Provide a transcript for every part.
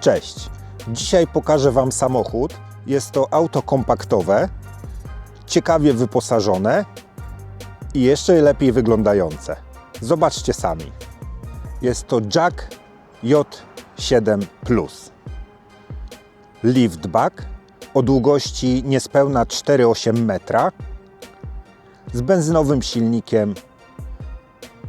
Cześć. Dzisiaj pokażę Wam samochód. Jest to auto kompaktowe, ciekawie wyposażone i jeszcze lepiej wyglądające. Zobaczcie sami. Jest to Jack J7 Plus. Liftback o długości niespełna 4,8 metra z benzynowym silnikiem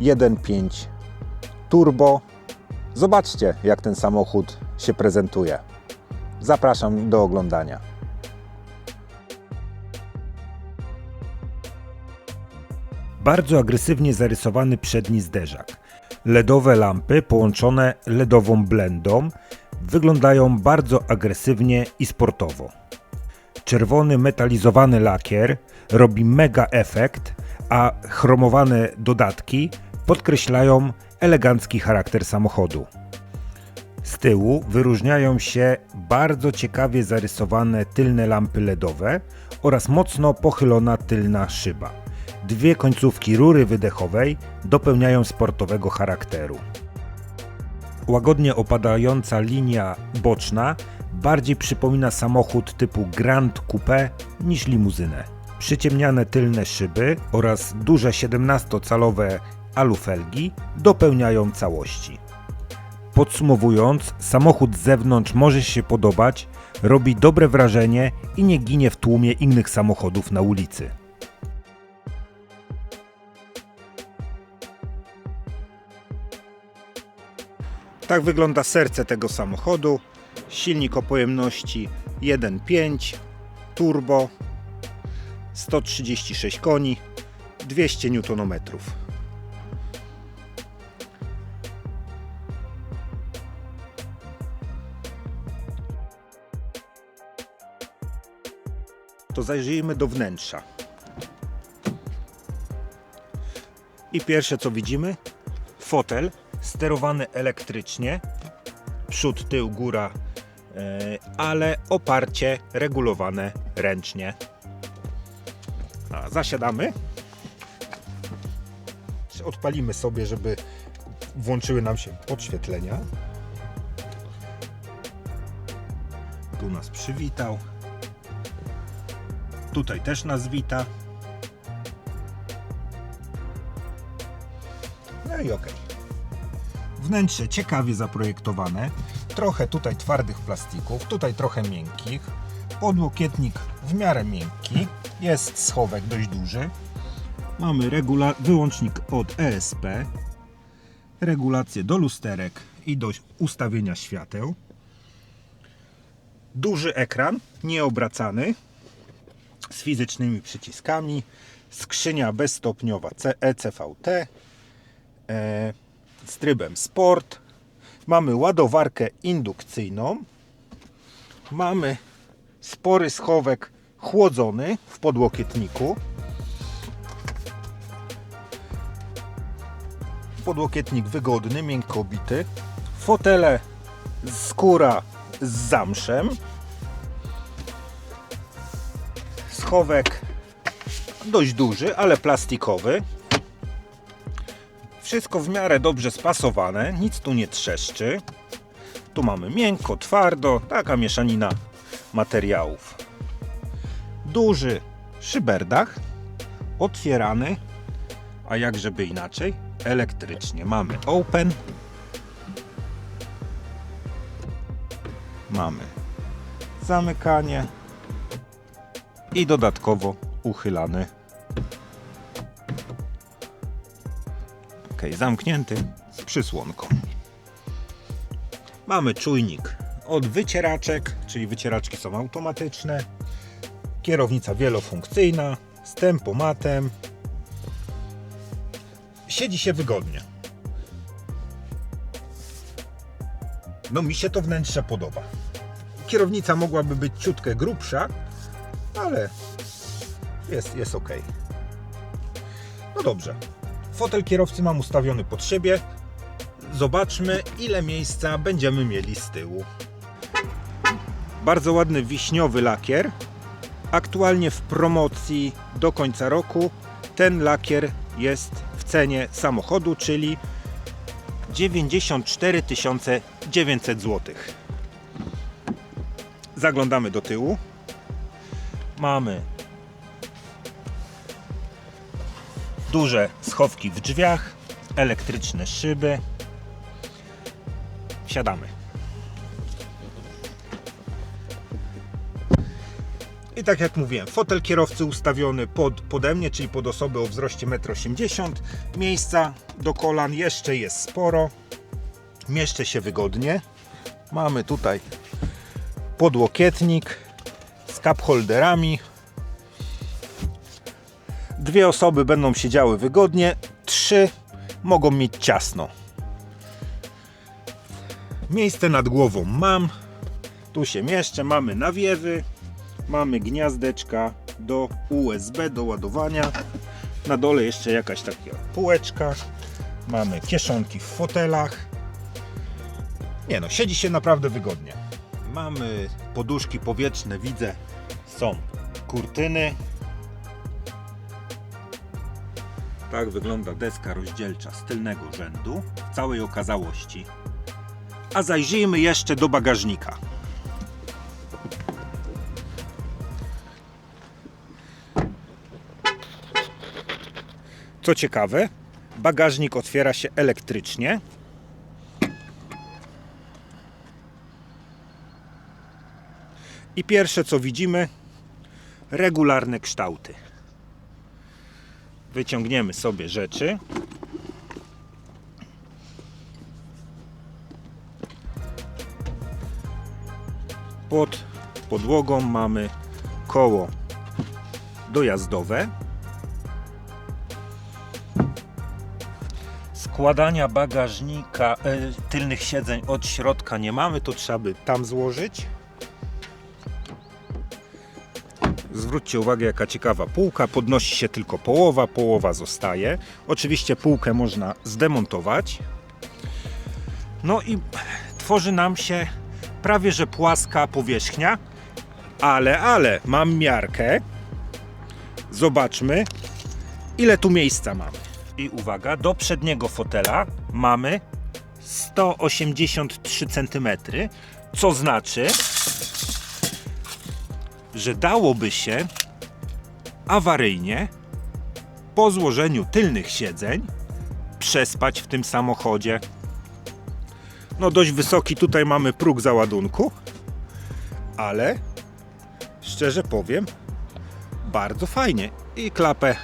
1.5 turbo. Zobaczcie, jak ten samochód się prezentuje. Zapraszam do oglądania. Bardzo agresywnie zarysowany przedni zderzak. LEDowe lampy połączone LEDową blendą wyglądają bardzo agresywnie i sportowo. Czerwony metalizowany lakier robi mega efekt, a chromowane dodatki podkreślają elegancki charakter samochodu. Z tyłu wyróżniają się bardzo ciekawie zarysowane tylne lampy LEDowe oraz mocno pochylona tylna szyba. Dwie końcówki rury wydechowej dopełniają sportowego charakteru. Łagodnie opadająca linia boczna bardziej przypomina samochód typu Grand Coupe niż limuzynę. Przyciemniane tylne szyby oraz duże 17-calowe alufelgi dopełniają całości. Podsumowując, samochód z zewnątrz może się podobać, robi dobre wrażenie i nie ginie w tłumie innych samochodów na ulicy. Tak wygląda serce tego samochodu. Silnik o pojemności 1.5 turbo 136 koni 200 Nm. To zajrzyjmy do wnętrza. I pierwsze co widzimy, fotel sterowany elektrycznie, przód, tył, góra, e, ale oparcie regulowane ręcznie. A, zasiadamy. Odpalimy sobie, żeby włączyły nam się podświetlenia. Tu nas przywitał. Tutaj też nas wita. No i okej. Wnętrze ciekawie zaprojektowane. Trochę tutaj twardych plastików, tutaj trochę miękkich. Podłokietnik w miarę miękki. Jest schowek dość duży. Mamy regula- wyłącznik od ESP. Regulację do lusterek i do ustawienia świateł. Duży ekran, nieobracany, z fizycznymi przyciskami. Skrzynia bezstopniowa ECVT. E, z trybem sport. Mamy ładowarkę indukcyjną. Mamy spory schowek chłodzony w podłokietniku. Podłokietnik wygodny, miękko obity. Fotele skóra z zamszem. Schowek dość duży, ale plastikowy. Wszystko w miarę dobrze spasowane, nic tu nie trzeszczy. Tu mamy miękko, twardo, taka mieszanina materiałów. Duży szyberdach, otwierany, a jak żeby inaczej, elektrycznie. Mamy open, mamy zamykanie i dodatkowo uchylany Ok, zamknięty z przysłonką. Mamy czujnik od wycieraczek, czyli wycieraczki są automatyczne. Kierownica wielofunkcyjna z tempomatem. Siedzi się wygodnie. No mi się to wnętrze podoba. Kierownica mogłaby być ciutkę grubsza, ale jest, jest ok. No dobrze, Fotel kierowcy mam ustawiony pod siebie. Zobaczmy, ile miejsca będziemy mieli z tyłu. Bardzo ładny wiśniowy lakier. Aktualnie w promocji do końca roku ten lakier jest w cenie samochodu, czyli 94 900 zł. Zaglądamy do tyłu. Mamy duże schowki w drzwiach, elektryczne szyby. Wsiadamy. I tak jak mówiłem, fotel kierowcy ustawiony pod, pode mnie, czyli pod osobę o wzroście 1,80 m. Miejsca do kolan jeszcze jest sporo. Mieszczę się wygodnie. Mamy tutaj podłokietnik z cup holderami. Dwie osoby będą siedziały wygodnie, trzy mogą mieć ciasno. Miejsce nad głową mam. Tu się mieszczę, mamy nawiewy, mamy gniazdeczka do USB, do ładowania. Na dole jeszcze jakaś taka półeczka. Mamy kieszonki w fotelach. Nie no, siedzi się naprawdę wygodnie. Mamy poduszki powietrzne, widzę, są kurtyny. Tak wygląda deska rozdzielcza z tylnego rzędu w całej okazałości. A zajrzyjmy jeszcze do bagażnika. Co ciekawe, bagażnik otwiera się elektrycznie. I pierwsze co widzimy, regularne kształty. Wyciągniemy sobie rzeczy. Pod podłogą mamy koło dojazdowe. Składania bagażnika, e, tylnych siedzeń od środka nie mamy, to trzeba by tam złożyć. Zwróćcie uwagę, jaka ciekawa półka. Podnosi się tylko połowa, połowa zostaje. Oczywiście półkę można zdemontować. No i tworzy nam się prawie że płaska powierzchnia, ale, ale mam miarkę. Zobaczmy, ile tu miejsca mamy. I uwaga, do przedniego fotela mamy 183 cm, co znaczy, że dałoby się awaryjnie po złożeniu tylnych siedzeń przespać w tym samochodzie. No dość wysoki tutaj mamy próg załadunku, ale szczerze powiem, bardzo fajnie. I klapę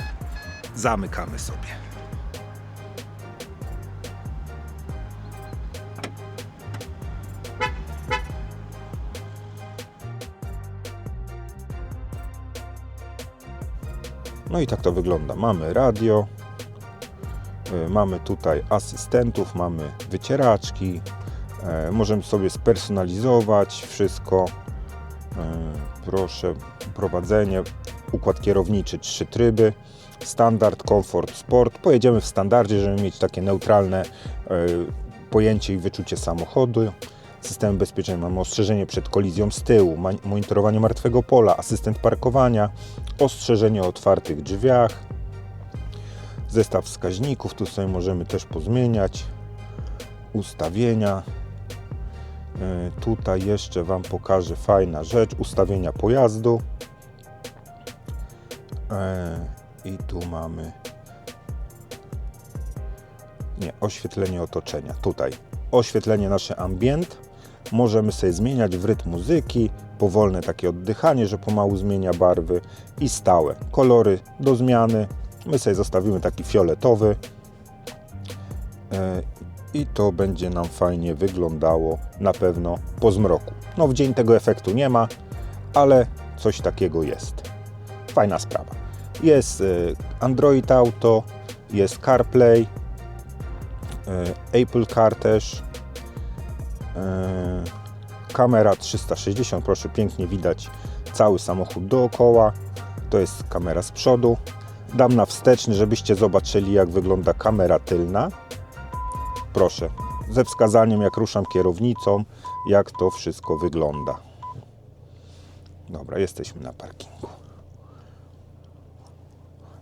zamykamy sobie. No i tak to wygląda. Mamy radio, y, mamy tutaj asystentów, mamy wycieraczki, e, możemy sobie spersonalizować wszystko. E, Proszę, prowadzenie, układ kierowniczy, trzy tryby, standard, komfort, sport. Pojedziemy w standardzie, żeby mieć takie neutralne pojęcie i wyczucie samochodu. System bezpieczenia mamy ostrzeżenie przed kolizją z tyłu, monitorowanie martwego pola, asystent parkowania, ostrzeżenie o otwartych drzwiach, zestaw wskaźników, tu sobie możemy też pozmieniać, ustawienia. E, Tutaj jeszcze Wam pokażę fajna rzecz, ustawienia pojazdu. E, I tu mamy nie, oświetlenie otoczenia. Tutaj oświetlenie nasze ambient. Możemy sobie zmieniać w rytm muzyki, powolne takie oddychanie, że pomału zmienia barwy i stałe kolory do zmiany. My sobie zostawimy taki fioletowy E, i to będzie nam fajnie wyglądało na pewno po zmroku. No w dzień tego efektu nie ma, ale coś takiego jest. Fajna sprawa. Jest e, Android Auto, jest CarPlay, e, Apple Car też, kamera 360, proszę, pięknie widać cały samochód dookoła. To jest kamera z przodu. Dam na wsteczny, żebyście zobaczyli jak wygląda kamera tylna. Proszę, ze wskazaniem jak ruszam kierownicą, jak to wszystko wygląda. Dobra, jesteśmy na parkingu.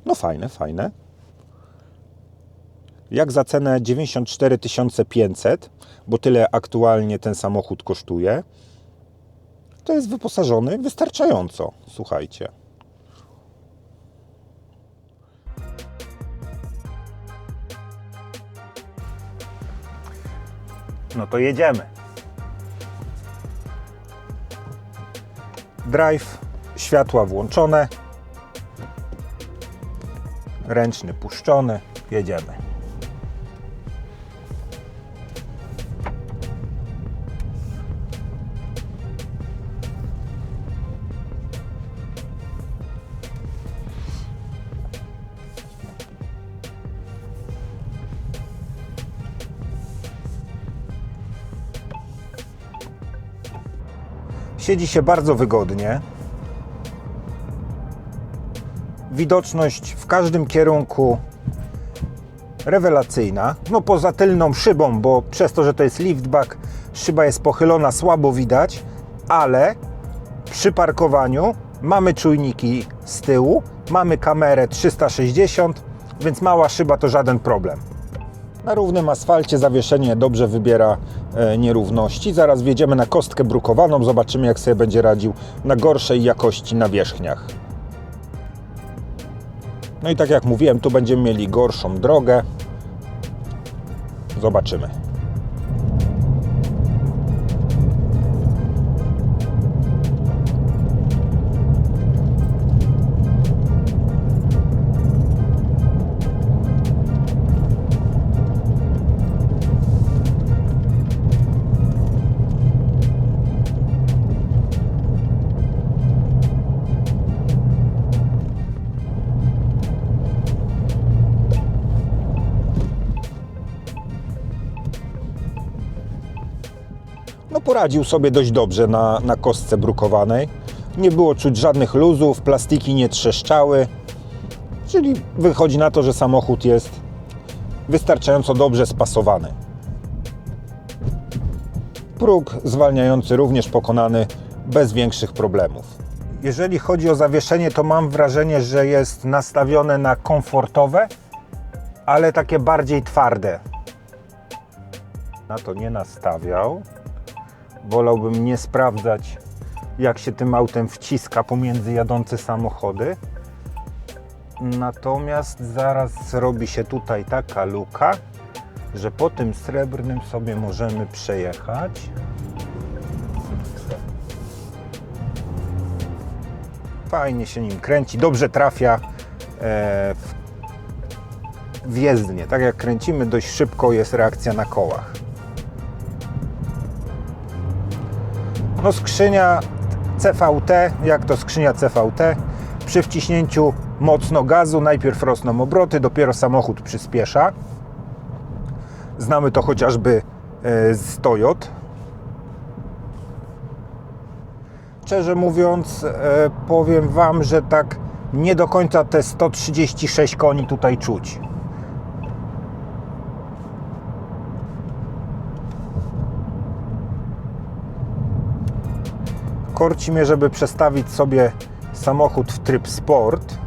No fajne, fajne. Jak za cenę 94 500, bo tyle aktualnie ten samochód kosztuje. to jest wyposażony wystarczająco, słuchajcie. No to jedziemy. Drive, światła włączone, ręczny puszczony, jedziemy. Siedzi się bardzo wygodnie. Widoczność w każdym kierunku rewelacyjna. No poza tylną szybą, bo przez to, że to jest liftback, szyba jest pochylona, słabo widać, ale przy parkowaniu mamy czujniki z tyłu, mamy kamerę 360, więc mała szyba to żaden problem. Na równym asfalcie zawieszenie dobrze wybiera nierówności. Zaraz wjedziemy na kostkę brukowaną, zobaczymy jak sobie będzie radził na gorszej jakości nawierzchniach. No i tak jak mówiłem, tu będziemy mieli gorszą drogę. Zobaczymy. Poradził sobie dość dobrze na, na kostce brukowanej. Nie było czuć żadnych luzów, plastiki nie trzeszczały. Czyli wychodzi na to, że samochód jest wystarczająco dobrze spasowany. Próg zwalniający również pokonany bez większych problemów. Jeżeli chodzi o zawieszenie, to mam wrażenie, że jest nastawione na komfortowe, ale takie bardziej twarde. Na to nie nastawiał. Wolałbym nie sprawdzać, jak się tym autem wciska pomiędzy jadące samochody. Natomiast zaraz robi się tutaj taka luka, że po tym srebrnym sobie możemy przejechać. Fajnie się nim kręci, dobrze trafia e, w, w jezdnię. Tak jak kręcimy dość szybko jest reakcja na kołach. No skrzynia CVT, jak to skrzynia CVT, przy wciśnięciu mocno gazu najpierw rosną obroty, dopiero samochód przyspiesza. Znamy to chociażby e, z Toyot. Szczerze mówiąc, e, powiem Wam, że tak nie do końca te 136 koni tutaj czuć. Korci mnie, żeby przestawić sobie samochód w tryb sport.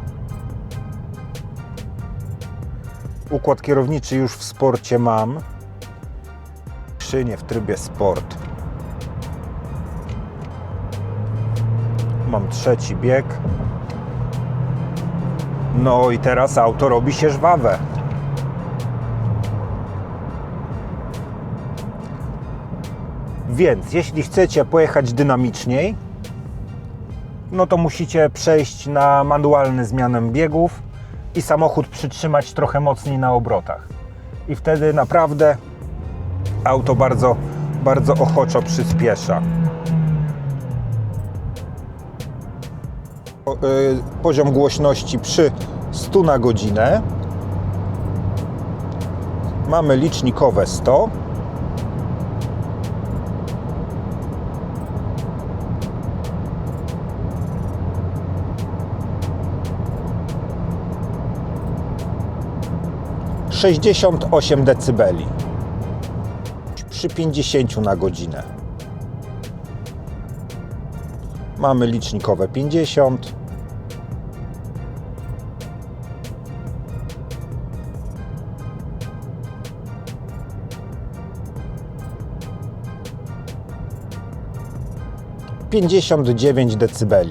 Układ kierowniczy już w sporcie mam. Skrzynię w trybie sport. Mam trzeci bieg. No i teraz auto robi się żwawe. Więc jeśli chcecie pojechać dynamiczniej, no to musicie przejść na manualne zmianę biegów i samochód przytrzymać trochę mocniej na obrotach. I wtedy naprawdę auto bardzo, bardzo ochoczo przyspiesza. Y, Poziom głośności przy 100 na godzinę. Mamy licznikowe 100. Sześćdziesiąt osiem decybeli przy 50 na godzinę. Mamy licznikowe 50. 59 dB.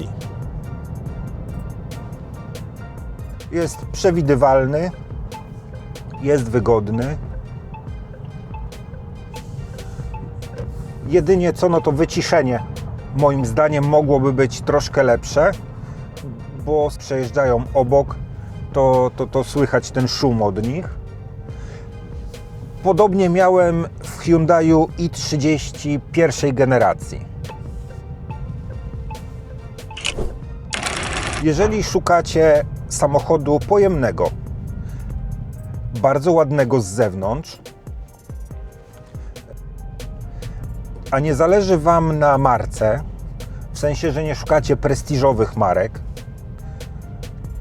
Jest przewidywalny, jest wygodny. Jedynie co, no to wyciszenie moim zdaniem mogłoby być troszkę lepsze, bo przejeżdżają obok, to, to, to słychać ten szum od nich. Podobnie miałem w Hyundaiu i30 pierwszej generacji. Jeżeli szukacie samochodu pojemnego, bardzo ładnego z zewnątrz, a nie zależy Wam na marce, w sensie, że nie szukacie prestiżowych marek,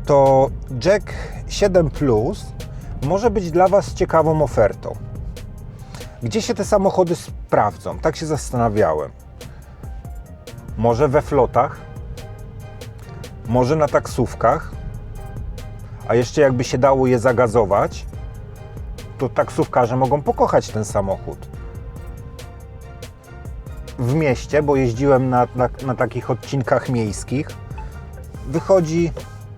to Jack 7 Plus może być dla Was ciekawą ofertą. Gdzie się te samochody sprawdzą? Tak się zastanawiałem. Może we flotach, może na taksówkach, a jeszcze jakby się dało je zagazować, to taksówkarze mogą pokochać ten samochód. W mieście, bo jeździłem na, na, na takich odcinkach miejskich, wychodzi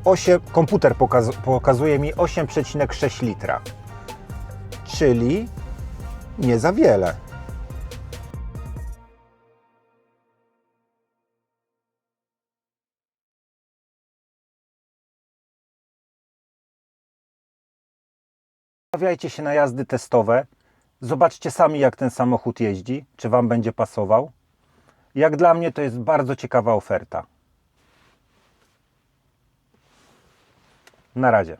8, komputer pokaz, pokazuje mi 8,6 litra, czyli nie za wiele. Stawiajcie się na jazdy testowe. Zobaczcie sami, jak ten samochód jeździ, czy Wam będzie pasował. Jak dla mnie to jest bardzo ciekawa oferta. Na razie.